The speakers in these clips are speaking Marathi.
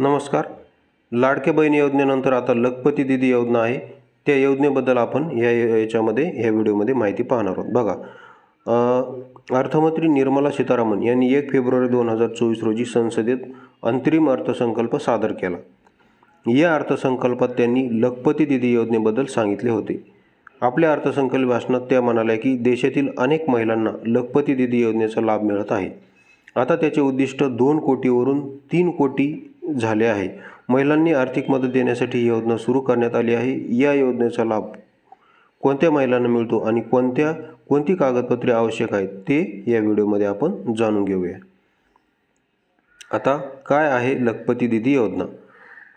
नमस्कार. लाडके बहीण योजनेनंतर आता लखपती दिदी योजना आहे. त्या योजनेबद्दल आपण या याच्यामध्ये ह्या व्हिडिओमध्ये माहिती पाहणार आहोत. बघा अर्थमंत्री निर्मला सीतारामन यांनी एक फेब्रुवारी दोन हजार चोवीस रोजी संसदेत अंतरिम अर्थसंकल्प सादर केला. या अर्थसंकल्पात त्यांनी लखपती दिदी योजनेबद्दल सांगितले होते. आपल्या अर्थसंकल्प भाषणात त्या म्हणाल्या की देशातील अनेक महिलांना लखपती दिदी योजनेचा लाभ मिळत आहे. आता त्याचे उद्दिष्ट दोन कोटीवरून तीन कोटी झाले आहे. महिलांनी आर्थिक मदत देण्यासाठी ही योजना सुरू करण्यात आली आहे. या योजनेचा लाभ कोणत्या महिलांना मिळतो आणि कोणत्या कोणती कागदपत्रे आवश्यक आहेत ते या व्हिडिओमध्ये आपण जाणून घेऊया. आता काय आहे लखपती दिदी योजना?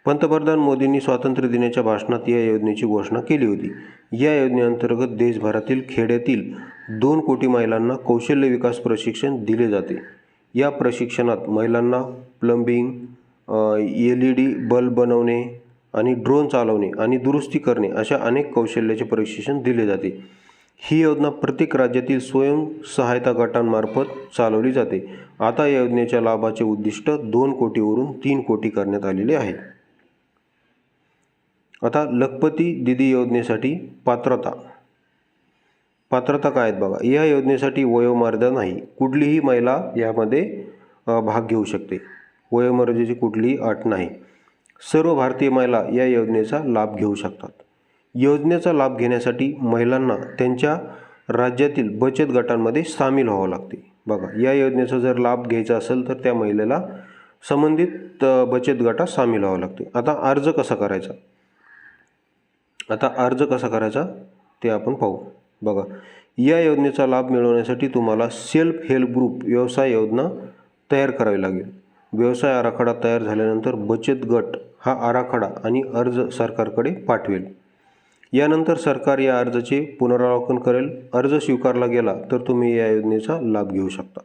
पंतप्रधान मोदींनी स्वातंत्र्य दिनाच्या भाषणात या योजनेची घोषणा केली होती. या योजनेअंतर्गत देशभरातील खेड्यातील दोन कोटी महिलांना कौशल्य विकास प्रशिक्षण दिले जाते. या प्रशिक्षणात महिलांना plumbing L E D bulb बनवणे आणि ड्रोन चालवणे आणि दुरुस्ती करणे अशा अनेक कौशल्याचे प्रशिक्षण दिले जाते. ही योजना प्रत्येक राज्यातील स्वयंसहायता गटांमार्फत चालवली जाते. आता या योजनेच्या लाभाचे उद्दिष्ट दोन कोटीवरून तीन कोटी करण्यात आलेले आहे. आता लखपती दिदी योजनेसाठी पात्रता. पात्रता काय आहेत बघा. या योजनेसाठी वयोमर्यादा नाही. कुठलीही महिला यामध्ये भाग घेऊ शकते. वयोमर्यादेची कुठलीही अट नाही. सर्व भारतीय महिला या योजनेचा लाभ घेऊ शकतात. योजनेचा लाभ घेण्यासाठी महिलांना त्यांच्या राज्यातील बचत गटांमध्ये सामील व्हावं लागते. बघा या योजनेचा जर लाभ घ्यायचा असेल तर त्या महिलेला संबंधित बचत गटात सामील व्हावं लागते. आता अर्ज कसा करायचा? आता अर्ज कसा करायचा ते आपण पाहू. बघा या योजनेचा लाभ मिळवण्यासाठी तुम्हाला सेल्फ हेल्प ग्रुप व्यवसाय योजना तयार करावी लागेल. व्यवसाय आराखडा तयार झाल्यानंतर बचत गट हा आराखडा आणि अर्ज सरकारकडे पाठवेल. यानंतर सरकार या अर्जाचे पुनरावलोकन करेल. अर्ज स्वीकारला गेला तर तुम्ही या योजनेचा लाभ घेऊ शकता.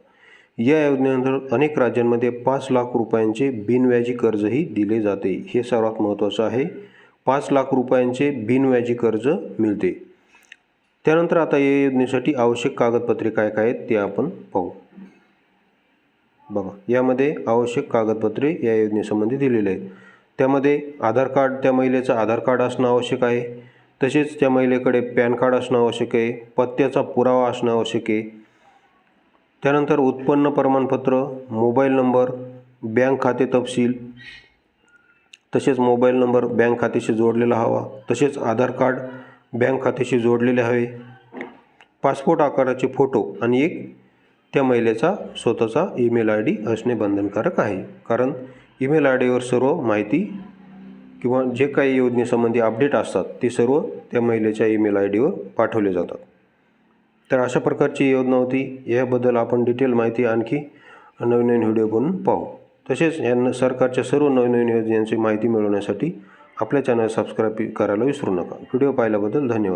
या योजनेनंतर अनेक राज्यांमध्ये पाच लाख रुपयांचे बिनव्याजी कर्जही दिले जाते. हे सर्वात महत्त्वाचं आहे. पाच लाख रुपयांचे बिनव्याजी कर्ज मिळते. त्यानंतर आता या योजनेसाठी आवश्यक कागदपत्रे काय काय आहेत ते आपण पाहू. बघा यामध्ये आवश्यक कागदपत्रे या योजनेसंबंधी दिलेले आहेत. त्यामध्ये आधार कार्ड त्या महिलेचं आधार कार्ड असणं आवश्यक आहे. तसेच त्या महिलेकडे पॅन कार्ड असणं आवश्यक आहे. पत्त्याचा पुरावा असणं आवश्यक आहे. त्यानंतर उत्पन्न प्रमाणपत्र मोबाईल नंबर बँक खाते तपशील तसेच मोबाईल नंबर बँक खात्याशी जोडलेला हवा तसेच आधार कार्ड बँक खात्याशी जोडलेले हवे पासपोर्ट आकाराचे फोटो आणि एक त्या महिलेचा स्वतःचा ईमेल आय डी असणे बंधनकारक आहे. कारण ईमेल आय डीवर सर्व माहिती किंवा जे काही योजनेसंबंधी अपडेट असतात ते सर्व त्या महिलेच्या ईमेल आय डीवर पाठवले जातात. तर अशा प्रकारची योजना होती. याबद्दल आपण डिटेल माहिती आणखी नवीन नवीन व्हिडिओ बनवून पाहू. तसेच यांना सरकारच्या सर्व नवीन नवीन योजनांची माहिती मिळवण्यासाठी आपल्या चॅनल सबस्क्राईब करायला विसरू नका. व्हिडिओ पाहिल्याबद्दल धन्यवाद.